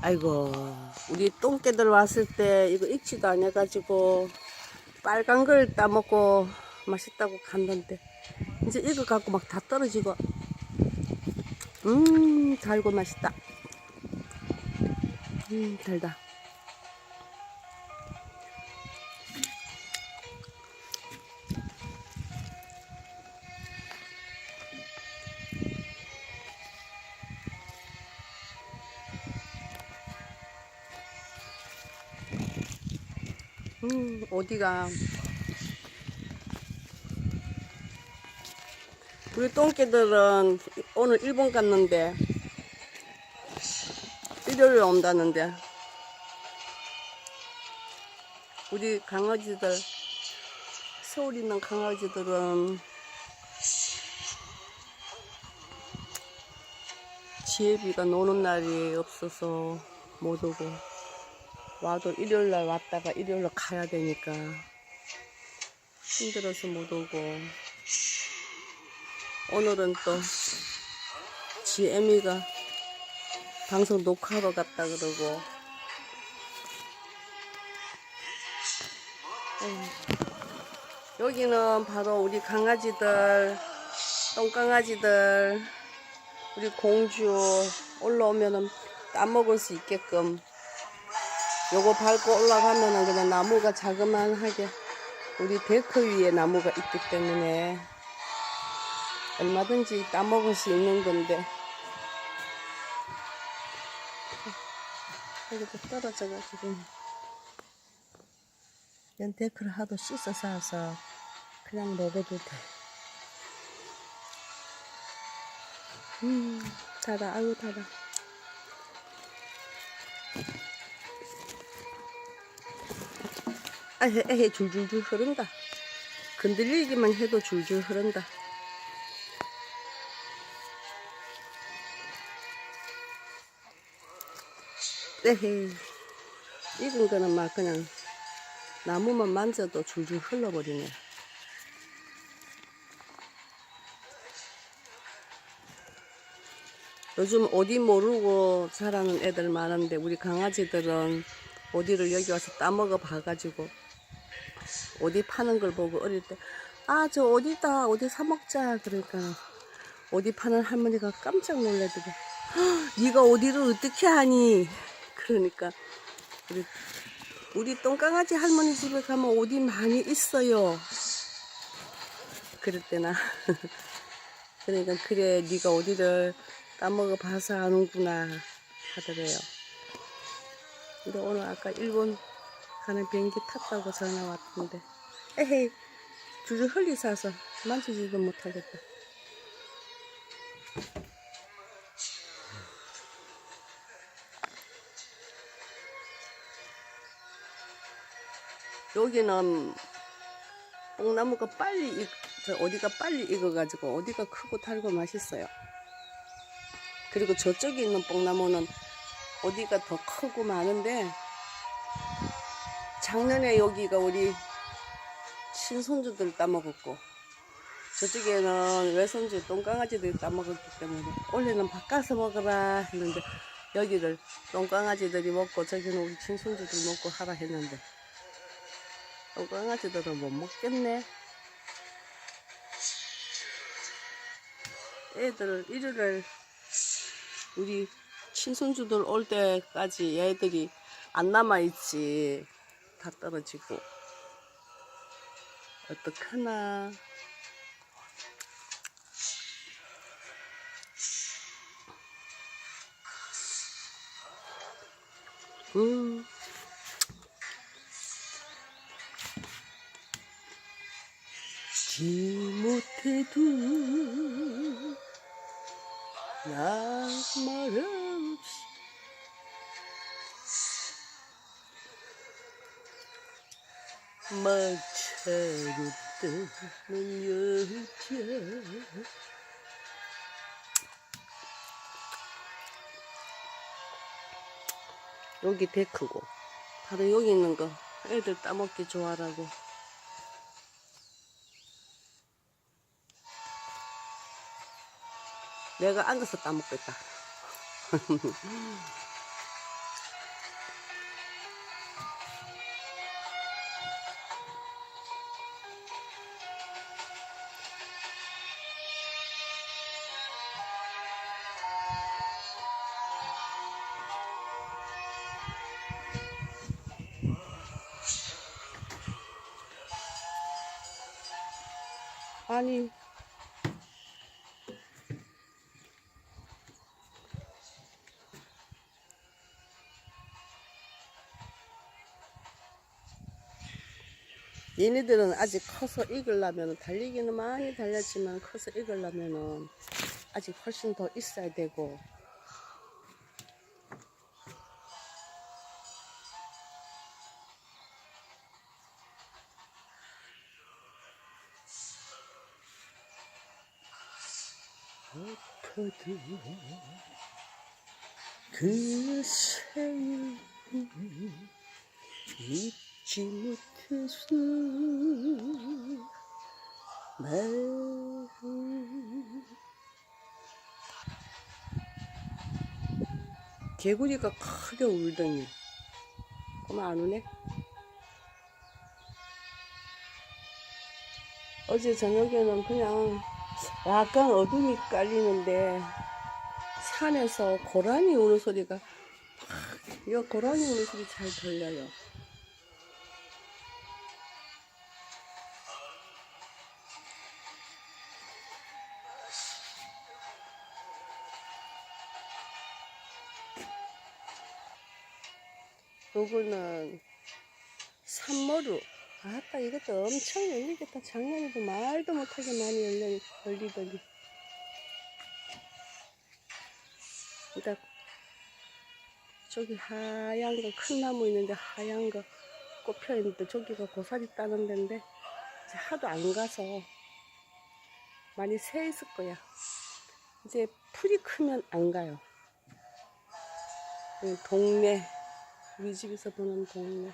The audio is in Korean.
아이고 우리 똥개들 왔을 때 이거 익지도 안 해가지고 빨간 걸 따먹고 맛있다고 갔는데 이제 이거 갖고 막 다 떨어지고. 음 달고 맛있다. 음 달다 음 어디가? 우리 똥개들은 오늘 일본 갔는데 일요일에 온다는데 우리 강아지들 서울 있는 강아지들은 지혜비가 노는 날이 없어서 못 오고 와도 일요일 날 왔다가 일요일 날 가야 되니까 힘들어서 못 오고. 오늘은 또 지애미가 방송 녹화하러 갔다 그러고. 에휴, 여기는 바로 우리 강아지들 똥강아지들 우리 공주 올라오면은 따먹을 수 있게끔 요거 밟고 올라가면은 그냥 나무가 자그만하게 우리 데크 위에 나무가 있기 때문에 얼마든지 따먹을 수 있는 건데 여기도 떨어져가지고 연 데크를 하도 씻어 싸서 그냥 먹어도 돼. 음, 달아, 아유, 달아. 아, 해, 해, 줄줄줄 흐른다. 건들리기만 해도 줄줄 흐른다. 에헤이. 익은 거는 막 그냥 나무만 만져도 줄줄 흘러버리네. 요즘 어디 모르고 자라는 애들 많은데 우리 강아지들은 어디를 여기 와서 따먹어 봐가지고 어디 파는 걸 보고 어릴 때 아 저 어디다 어디 사 먹자. 그러니까 어디 파는 할머니가 깜짝 놀래더래 네가 어디를 어떻게 하니? 그러니까 우리 우리 똥강아지 할머니 집에 가면 어디 많이 있어요. 그랬대나. 그러니까 그래 네가 어디를 따먹어 봐서 아는구나 하더래요. 근데 오늘 아까 일본 가는 비행기 탔다고 전화 왔던데 에헤이 줄줄 흘리 사서 만지지도 못하겠다 여기는 뽕나무가 빨리 익, 저 어디가 빨리 익어가지고 어디가 크고 달고 맛있어요. 그리고 저쪽에 있는 뽕나무는 어디가 더 크고 많은데 작년에 여기가 우리 친손주들 따먹었고 저쪽에는 외손주 똥강아지들이 따먹었기 때문에 원래는 바꿔서 먹어라 했는데 여기를 똥강아지들이 먹고 저기는 우리 친손주들 먹고 하라 했는데 똥강아지들은 못 먹겠네. 애들 일요일 우리 친손주들 올 때까지 얘들이 안 남아있지 다 떨어지고. 어떡하나. 음. 지 못해도 양말 없 마차로 떠는 여자. 여기 데크고 바로 여기 있는 거 애들 따먹기 좋아라고. 내가 앉아서 따먹겠다 많이. 얘네들은 아직 커서 익으려면 달리기는 많이 달렸지만 커서 익으려면은 아직 훨씬 더 있어야 되고 아파도 그 생을 잊지 못해서 마음 개구리가 크게 울더니 그만 안 우네? 어제 저녁에는 그냥 약간 어둠이 깔리는데 산에서 고라니 우는 소리가 이 고라니 우는 소리 잘 들려요. 요거는 산머루. 아따 이것도 엄청 열리겠다. 작년에도 말도 못하게 많이 열리, 열리더니. 그러니까 저기 하얀 거 큰 나무 있는데 하얀 거 꼽혀 있는데 저기가 고사리 따는 데인데 하도 안 가서 많이 새 있을 거야. 이제 풀이 크면 안 가요. 이 동네 우리 집에서 보는 동네.